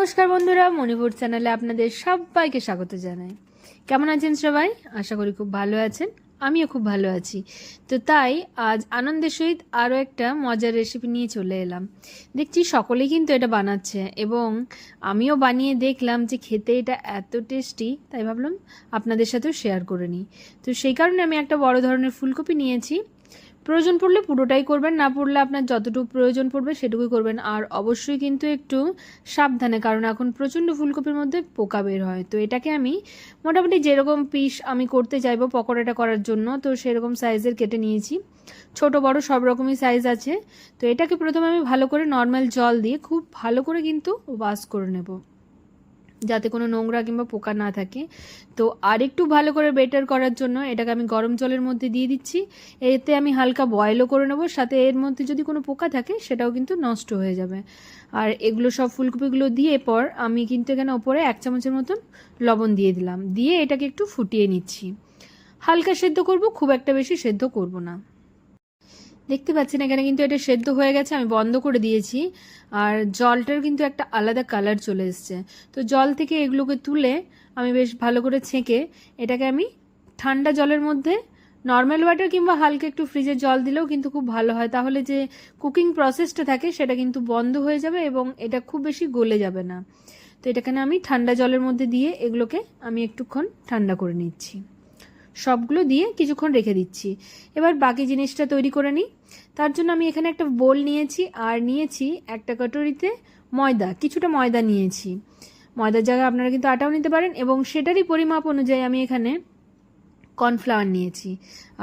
নমস্কার বন্ধুরা, মণিপুর চ্যানেলে আপনাদের সবাইকে স্বাগত জানাই। কেমন আছেন সবাই? আশা করি খুব ভালো আছেন। আমিও খুব ভালো আছি। তো তাই আজ আনন্দের সহিত আরও একটা মজার রেসিপি নিয়ে চলে এলাম। দেখছি সকলেই কিন্তু এটা বানাচ্ছে এবং আমিও বানিয়ে দেখলাম যে খেতে এটা এত টেস্টি তাই ভাবলাম আপনাদের সাথেও শেয়ার করে নিই। তো সেই কারণে আমি একটা বড় ধরনের ফুলকপি নিয়েছি প্রয়োজন পড়লে পুরোটাই করবেন, না পড়লে আপনার যতটুকু প্রয়োজন পড়বে সেটুকুই করবেন। আর অবশ্যই কিন্তু একটু সাবধানে, কারণ এখন প্রচণ্ড ফুলকপির মধ্যে পোকা বের হয়। তো এটাকে আমি মোটামুটি যেরকম পিস আমি করতে চাইব পকোড়াটা করার জন্য, তো সেরকম সাইজের কেটে নিয়েছি। ছোট, বড় সব রকমই সাইজ আছে। তো এটাকে প্রথমে আমি ভালো করে নর্মাল জল দিয়ে খুব ভালো করে কিন্তু ওয়াশ করে নেব। যাতে কোনো নোংরা কিংবা পোকা না থাকে। তো আরেকটু ভালো করে বেটার করার জন্য এটাকে আমি গরম জলের মধ্যে দিয়ে দিচ্ছি। এতে আমি হালকা বয়েলও করে নেব, সাথে এর মধ্যে যদি কোনো পোকা থাকে সেটাও কিন্তু নষ্ট হয়ে যাবে। আর এগুলো সব ফুলকপিগুলো দিয়ে পর আমি কিন্তু এখানে ওপরে এক চামচের মতন লবণ দিয়ে দিলাম। দিয়ে এটাকে একটু ফুটিয়ে নিচ্ছি। হালকা সেদ্ধ করব, খুব একটা বেশি সেদ্ধ করব না। দেখতে পাচ্ছেন, এখানে কিন্তু এটা সেদ্ধ হয়ে গেছে, আমি বন্ধ করে দিয়েছি। আর জলটার কিন্তু একটা আলাদা কালার চলে এসছে। তো জল থেকে এগুলোকে তুলে আমি বেশ ভালো করে ছেঁকে এটাকে আমি ঠান্ডা জলের মধ্যে নর্মাল ওয়াটার কিংবা হালকা একটু ফ্রিজে জল দিলেও কিন্তু খুব ভালো হয়। তাহলে যে কুকিং প্রসেসটা থাকে, সেটা কিন্তু বন্ধ হয়ে যাবে এবং এটা খুব বেশি গলে যাবে না। তো এটাখানে আমি ঠান্ডা জলের মধ্যে দিয়ে এগুলোকে আমি একটুক্ষণ ঠান্ডা করে নিচ্ছি। সবগুলো দিয়ে কিছুক্ষণ রেখে দিচ্ছি। এবার বাকি জিনিসটা তৈরি করে নিই। তার জন্য আমি এখানে একটা বোল নিয়েছি আর নিয়েছি একটা কটোরিতে ময়দা, কিছুটা ময়দা নিয়েছি। ময়দার জায়গায় আপনারা কিন্তু আটাও নিতে পারেন এবং সেটারই পরিমাপ অনুযায়ী আমি এখানে কর্নফ্লাওয়ার নিয়েছি।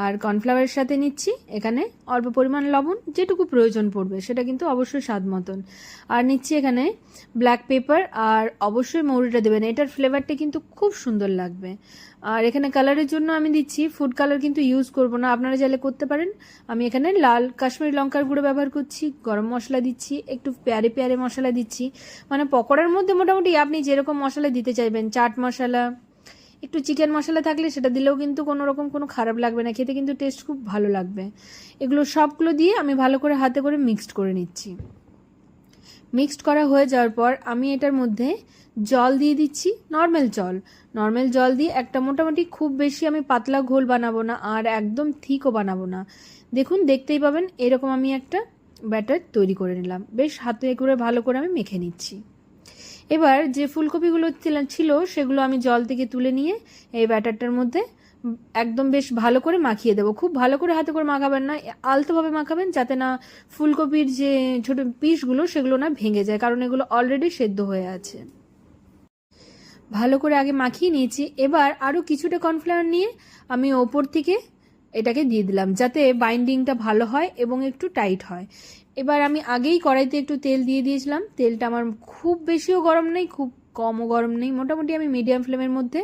আর কর্নফ্লাওয়ারের সাথে নিচ্ছি এখানে অল্প পরিমাণ লবণ, যেটুকু প্রয়োজন পড়বে, সেটা কিন্তু অবশ্যই স্বাদ মতন। আর নিচ্ছি এখানে ব্ল্যাক পেপার আর অবশ্যই মৌরিটা দেবেন। এটার ফ্লেভারটা কিন্তু খুব সুন্দর লাগবে। আর এখানে কালারের জন্য আমি দিচ্ছি ফুড কালার কিন্তু ইউজ করব না। আপনারা চাইলে করতে পারেন। আমি এখানে লাল কাশ্মীরি লঙ্কার গুঁড়ো ব্যবহার করছি, গরম মশলা দিচ্ছি, একটু পেয়ারে পেয়ারে মশলা দিচ্ছি। মানে পকোড়ার মধ্যে মোটামুটি আপনি যেরকম মশলা দিতে চাইবেন, চাট মশলা একটু চিকেন মশলা থাকলে সেটা দিলেও কিন্তু কোনো রকম কোনো খারাপ লাগবে না, খেতে কিন্তু টেস্ট খুব ভালো লাগবে। এগুলো সবগুলো দিয়ে আমি ভালো করে হাতে করে মিক্সড করে নিচ্ছি। মিক্সড করা হয়ে যাওয়ার পর আমি এটার মধ্যে জল দিয়ে দিচ্ছি নর্মাল জল। নর্মাল জল দিয়ে একটা মোটামুটি খুব বেশি আমি পাতলা ঘোল বানাবো না আর একদম থিকও বানাবো না। দেখুন, দেখতেই পাবেন এরকম আমি একটা ব্যাটার তৈরি করে নিলাম। বেশ হাতে করে ভালো করে আমি মেখে নিচ্ছি। এবার যে ফুলকপিগুলো ছিল সেগুলো আমি জল থেকে তুলে নিয়ে এই ব্যাটারটার মধ্যে একদম বেশ ভালো করে মাখিয়ে দেবো। খুব ভালো করে হাতে করে মাখাবেন না, আলতোভাবে মাখাবেন যাতে না ফুলকপির যে ছোট পিসগুলো, সেগুলো না ভেঙে যায়, কারণ এগুলো অলরেডি সেদ্ধ হয়ে আছে। ভালো করে আগে মাখিয়ে নিয়েছি। এবার আরও কিছুটা কর্নফ্লাওয়ার নিয়ে আমি ওপর থেকে এটাকে দিয়ে দিলাম যাতে বাইন্ডিংটা ভালো হয় এবং একটু টাইট হয়। এবার আমি আগেই কড়াইতে একটু তেল দিয়ে দিয়েছিলাম। তেলটা আমার খুব বেশিও গরম নেই, খুব কমও গরম নেই। মোটামুটি আমি মিডিয়াম ফ্লেমের মধ্যে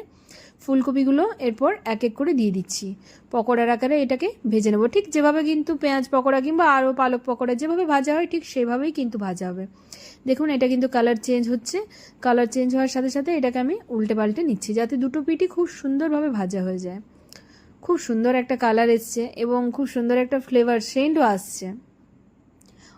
ফুলকপিগুলো এরপর এক এক করে দিয়ে দিচ্ছি। পকোড়ার আকারে এটাকে ভেজে নেব। ঠিক যেভাবে কিন্তু পেঁয়াজ পকোড়া কিংবা আরও পালক পকোড়া যেভাবে ভাজা হয়, ঠিক সেভাবেই কিন্তু ভাজা হবে। দেখুন, এটা কিন্তু কালার চেঞ্জ হচ্ছে। কালার চেঞ্জ হওয়ার সাথে সাথে এটাকে আমি উল্টে পাল্টে নিচ্ছি যাতে দুটো পিঠই খুব সুন্দরভাবে ভাজা হয়ে যায়। খুব সুন্দর একটা কালার এসছে এবং খুব সুন্দর একটা ফ্লেভার সেন্টও আসছে।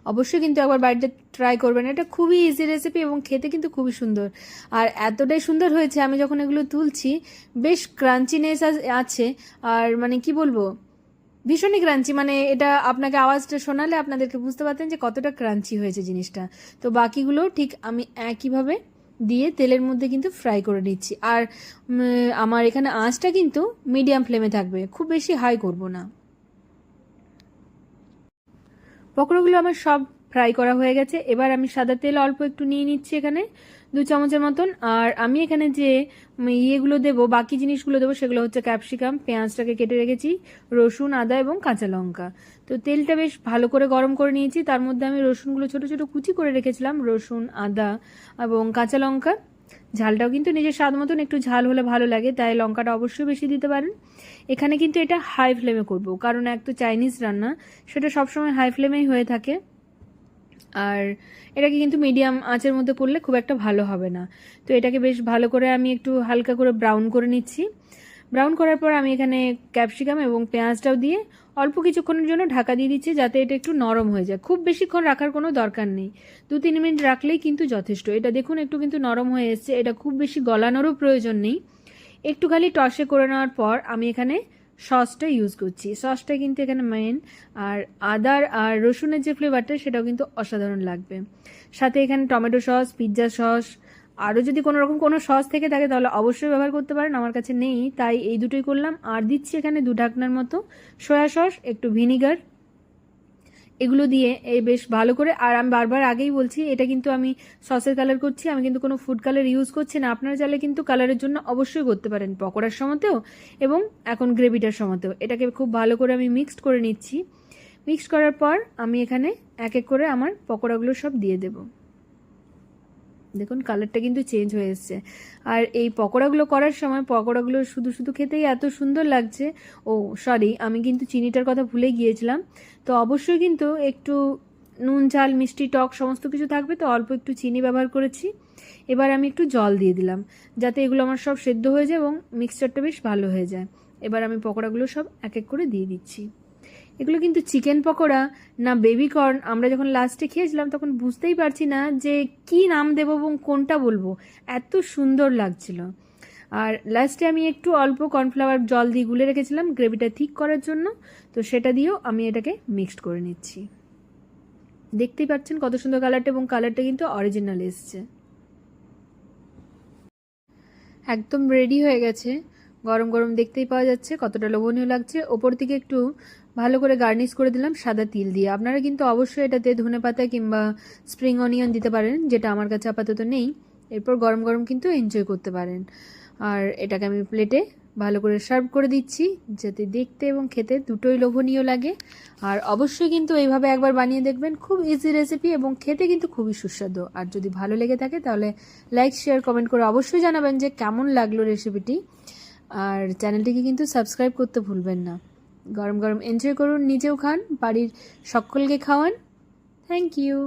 অবশ্যই কিন্তু একবার বাড়িতে ট্রাই করবেন। এটা খুবই ইজি রেসিপি এবং খেতে কিন্তু খুবই সুন্দর। আর এতটাই সুন্দর হয়েছে, আমি যখন এগুলো তুলছি, বেশ ক্রাঞ্চিনেস আছে। আর মানে কি বলব? ভীষণই ক্রাঞ্চি মানে এটা আপনাকে আওয়াজটা শোনালে আপনাদেরকে বুঝতে পারতেন যে কতটা ক্রাঞ্চি হয়েছে জিনিসটা। তো বাকিগুলো ঠিক আমি একইভাবে দিয়ে তেলের মধ্যে কিন্তু ফ্রাই করে নিচ্ছি। আর আমার এখানে আঁচটা কিন্তু মিডিয়াম ফ্লেমে থাকবে, খুব বেশি হাই করব না। পকোড়াগুলো আমার সব ফ্রাই করা হয়ে গেছে। এবার আমি সাদা তেল অল্প একটু নিয়ে নিচ্ছি এখানে, দু চামচের মতন। আর আমি এখানে যে ইয়েগুলো দেবো, বাকি জিনিসগুলো দেবো, সেগুলো হচ্ছে ক্যাপসিকাম, পেঁয়াজটাকে কেটে রেখেছি, রসুন, আদা এবং কাঁচা লঙ্কা। তো তেলটা বেশ ভালো করে গরম করে নিয়েছি। তার মধ্যে আমি রসুনগুলো ছোট ছোট কুচি করে রেখেছিলাম, রসুন, আদা এবং কাঁচা লঙ্কা। ঝালটাও কিন্তু নিজের স্বাদ মতন একটু ঝাল হলে ভালো লাগে, তাই লঙ্কাটা অবশ্যই বেশি দিতে পারেন। এখানে কিন্তু এটা হাই ফ্লেমে করব, কারণ এক তো চাইনিজ রান্না, সেটা সবসময় হাই ফ্লেমেই হয়ে থাকে। আর এটাকে কিন্তু মিডিয়াম আঁচের মধ্যে করলে খুব একটা ভালো হবে না। তো এটাকে বেশ ভালো করে আমি একটু হালকা করে ব্রাউন করে নিচ্ছি। ব্রাউন করার পর আমি এখানে ক্যাপসিকাম এবং পেঁয়াজটাও দিয়ে অল্প কিছুক্ষণের জন্য ঢাকা দিয়ে দিচ্ছি যাতে এটা একটু নরম হয়ে যায়। খুব বেশিক্ষণ রাখার কোনো দরকার নেই। দু তিন মিনিট রাখলেই কিন্তু যথেষ্ট। এটা দেখুন একটু কিন্তু নরম হয়ে এসছে। এটা খুব বেশি গলানোরও প্রয়োজন নেই। একটু খালি টসে করে নেওয়ার পর আমি এখানে সসটা ইউজ করছি। সসটা কিন্তু এখানে মেন আর আদার আর রসুনের যে ফ্লেভারটা সেটাও কিন্তু অসাধারণ লাগবে। সাথে এখানে টমেটো সস পিৎজা সস, আরও যদি কোনো রকম কোনো সস থেকে থাকে তাহলে অবশ্যই ব্যবহার করতে পারেন, আমার কাছে নেই, তাই এই দুটোই করলাম। আর দিচ্ছি এখানে দু ঢাকনার মতো, সয়া সস, একটু ভিনিগার এগুলো দিয়ে এই বেশ ভালো করে। আর আমি বারবার আগেই বলছি, এটা কিন্তু আমি সসের কালার করছি, আমি কিন্তু কোনো ফুড কালার ইউজ করছি না। আপনারা চাইলে কিন্তু কালারের জন্য অবশ্যই করতে পারেন, পকোড়ার সময়তেও এবং এখন গ্রেভিটার সময়তেও। এটাকে খুব ভালো করে আমি মিক্সড করে নিচ্ছি। মিক্সড করার পর আমি এখানে এক এক করে আমার পকোড়াগুলো সব দিয়ে দেবো। দেখুন কালারটা কিন্তু চেঞ্জ হয়ে এসছে। আর এই পকোড়াগুলো করার সময় পকোড়াগুলো শুধু শুধু খেতেই এত সুন্দর লাগছে। ও সরি আমি কিন্তু চিনিটার কথা ভুলে গিয়েছিলাম। তো অবশ্যই কিন্তু একটু নুন, ঝাল, মিষ্টি, টক সমস্ত কিছু থাকবে। তো অল্প একটু চিনি ব্যবহার করেছি। এবার আমি একটু জল দিয়ে দিলাম, যাতে এগুলো আমার সব সেদ্ধ হয়ে যায় এবং মিক্সচারটা বেশ ভালো হয়ে যায়। এবার আমি পকোড়াগুলো সব এক এক করে দিয়ে দিচ্ছি। এগুলো কিন্তু চিকেন পকোড়া, না বেবি কর্ন আমরা যখন লাস্টে খেয়েছিলাম, তখন বুঝতেই পারছি না যে কি নাম দেবো এবং কোনটা বলব। এত সুন্দর লাগছিল। আর লাস্টে আমি একটু অল্প কর্নফ্লাওয়ার জল দিয়ে গুলে রেখেছিলাম গ্রেভিটা ঠিক করার জন্য। তো সেটা দিয়েও আমি এটাকে মিক্সড করে নিচ্ছি। দেখতেই পাচ্ছেন কত সুন্দর কালারটা এবং কালারটা কিন্তু অরিজিনাল এসছে। একদম রেডি হয়ে গেছে। গরম গরম দেখতেই পাওয়া যাচ্ছে কতটা লোভনীয় লাগছে। ওপর থেকে একটু ভালো করে গার্নিশ করে দিলাম সাদা তিল দিয়ে। আপনারা কিন্তু অবশ্যই এটাতে ধনে পাতা কিংবা স্প্রিং অনিয়ন দিতে পারেন, যেটা আমার কাছে আপাতত নেই। এরপর গরম গরম কিন্তু এনজয় করতে পারেন। আর এটাকে আমি প্লেটে ভালো করে সার্ভ করে দিচ্ছি, যাতে দেখতে এবং খেতে দুটোই লোভনীয় লাগে। আর অবশ্যই কিন্তু এইভাবে একবার বানিয়ে দেখবেন, খুব ইজি রেসিপি এবং খেতে কিন্তু খুবই সুস্বাদু। আর যদি ভালো লেগে থাকে তাহলে লাইক শেয়ার কমেন্ট করে অবশ্যই জানাবেন যে কেমন লাগল রেসিপিটি আর চ্যানেলটিকে কিন্তু সাবস্ক্রাইব করতে ভুলবেন না। গরম গরম এনজয় করুন নিজেও খান বাড়ির সকলকে খাওয়ান। Thank you